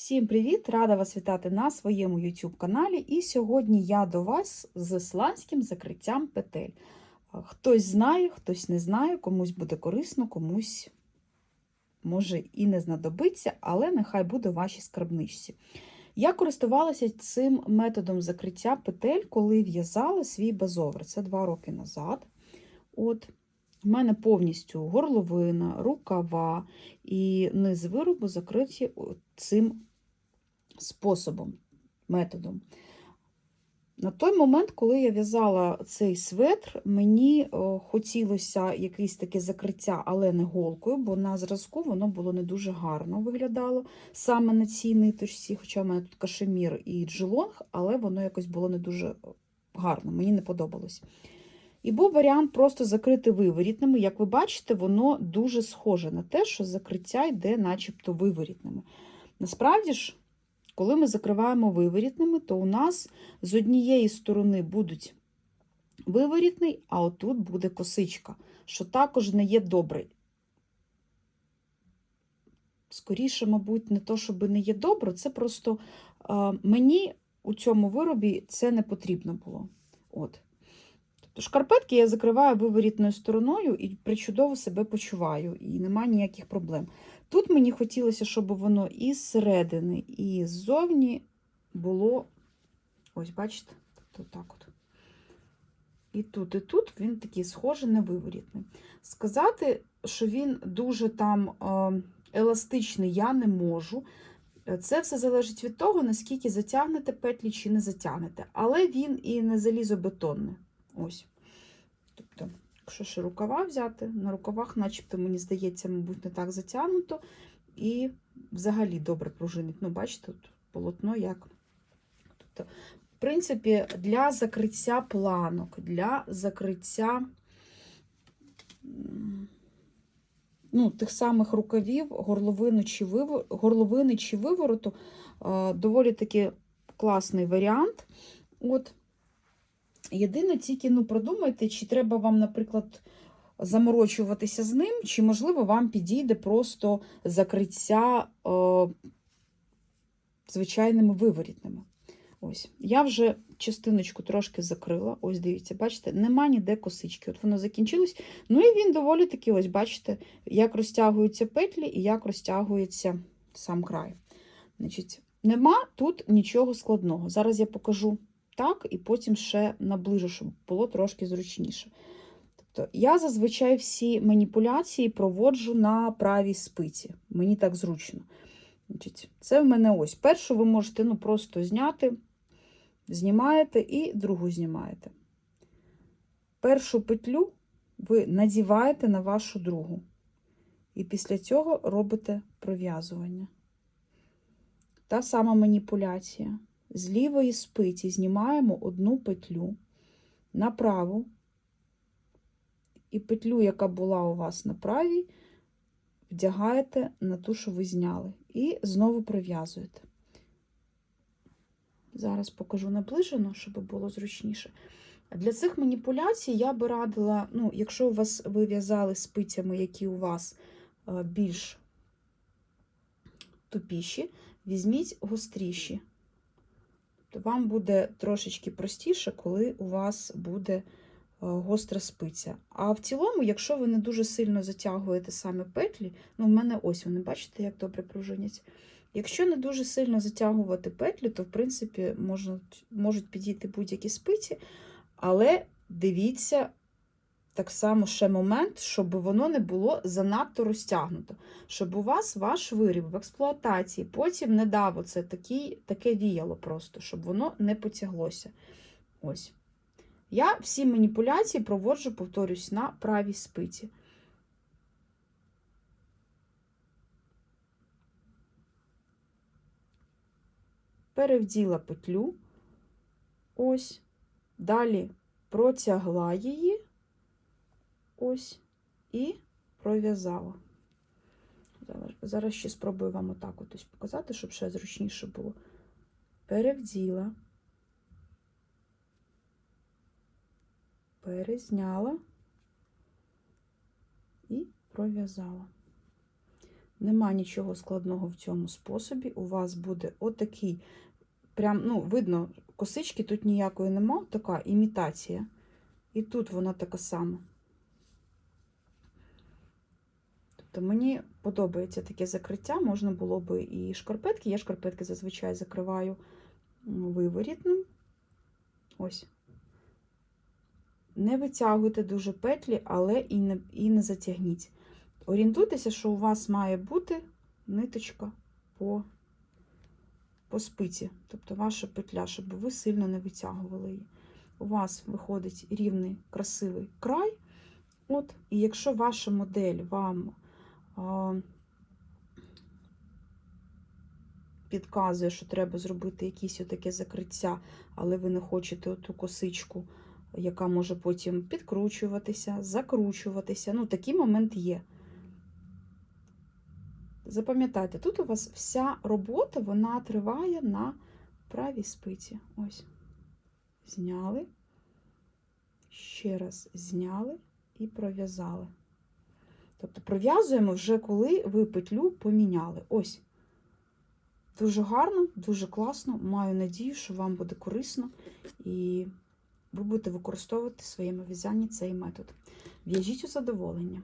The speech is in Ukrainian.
Всім привіт! Рада вас вітати на своєму YouTube каналі. І сьогодні я до вас з исландським закриттям петель. Хтось знає, хтось не знає, комусь буде корисно, комусь може і не знадобиться, але нехай буде в вашій скарбничці. Я користувалася цим методом закриття петель, коли в'язала свій базовер. Це два роки назад. От. У мене повністю горловина, рукава і низ виробу закриті цим способом, методом. На той момент, коли я в'язала цей светр, мені о, хотілося якесь таке закриття, але не голкою, бо на зразку воно було не дуже гарно виглядало саме на цій ниточці, хоча в мене тут кашемір і джелонг, але воно якось було не дуже гарно, мені не подобалось. І був варіант просто закрити виворітними. Як ви бачите, воно дуже схоже на те, що закриття йде начебто виворітними. Насправді ж, коли ми закриваємо виворітними, то у нас з однієї сторони будуть виворітний, а отут буде косичка, що також не є добре. Скоріше, мабуть, не то, щоб не є добре, це просто е, мені у цьому виробі це не потрібно було. От. Тобто шкарпетки я закриваю виворітною стороною і причудово себе почуваю, і нема ніяких проблем. Тут мені хотілося, щоб воно і зсередини, і ззовні було, ось, бачите, тобто так от. І тут, і тут він такий схожий на виворітний. Сказати, що він дуже там еластичний, я не можу. Це все залежить від того, наскільки затягнете петлі чи не затягнете. Але він і не залізобетонний. Ось. Тобто, якщо ще рукава взяти, на рукавах, начебто, мені здається, мабуть, не так затягнуто. І взагалі добре пружинить. Ну, бачите, тут полотно як. Тобто, в принципі, для закриття планок, для закриття ну, тих самих рукавів, горловини чи вивороту, горловини чи вивороту, доволі таки класний варіант. От. Єдине, тільки ну, продумайте, чи треба вам, наприклад, заморочуватися з ним, чи, можливо, вам підійде просто закриття е, звичайними виворітними. Ось, Я вже частиночку трошки закрила. Ось, дивіться, бачите, нема ніде косички. От воно закінчилось. Ну і він доволі таки, ось, бачите, як розтягуються петлі і як розтягується сам край. Значить, Нема тут нічого складного. Зараз я покажу так, і потім ще наближу, щоб було трошки зручніше. Тобто, я зазвичай всі маніпуляції проводжу на правій спиці. Мені так зручно. Значить, Це в мене ось. Першу ви можете ну, просто зняти, знімаєте і другу знімаєте. Першу петлю ви надіваєте на вашу другу. І після цього робите пров'язування. Та сама маніпуляція. З лівої спиці знімаємо одну петлю на праву, і петлю, яка була у вас на правій, вдягаєте на ту, що ви зняли, і знову прив'язуєте. Зараз покажу наближено, щоб було зручніше. Для цих маніпуляцій я би радила, ну, якщо у вас ви в'язали спицями, які у вас е, більш тупіші, візьміть гостріші. Тобто вам буде трошечки простіше, коли у вас буде е, гостра спиця. А в цілому, якщо ви не дуже сильно затягуєте саме петлі, ну, в мене ось вони, бачите, як добре пружинять. Якщо не дуже сильно затягувати петлі, то, в принципі, можуть, можуть підійти будь-які спиці, але дивіться, так само ще момент, щоб воно не було занадто розтягнуто. Щоб у вас ваш виріб в експлуатації потім не дав оце такий, таке віяло просто, щоб воно не потяглося. Ось. Я всі маніпуляції проводжу, повторюсь, на правій спиці. Перевділа петлю, ось, далі протягла її ось і пров'язала. Зараз ще спробую вам отак от ось показати, щоб ще зручніше було. Перевділа, перезняла і пров'язала. Нема нічого складного в цьому способі. У вас буде отакий, прям, ну, видно, косички тут ніякої нема, така імітація. І тут вона така сама. Тобто мені подобається таке закриття, можна було би і шкарпетки. Я шкарпетки зазвичай закриваю виворітним. Ось. Не витягуйте дуже петлі, але і не, і не затягніть. Орієнтуйтеся, що у вас має бути ниточка по, по спиці, тобто ваша петля, щоб ви сильно не витягували її. У вас виходить рівний красивий край. От, І якщо ваша модель вам підказує, що треба зробити якесь отаке закриття, але ви не хочете оту косичку, яка може потім підкручуватися, закручуватися. Ну, такий момент є. Запам'ятайте, тут у вас вся робота вона триває на правій спиці. Ось. Зняли, ще раз зняли і пров'язали. Тобто пров'язуємо вже коли ви петлю поміняли. Ось. Дуже гарно, дуже класно. Маю надію, що вам буде корисно і ви будете використовувати в своєму в'язанні цей метод. В'яжіть у задоволення.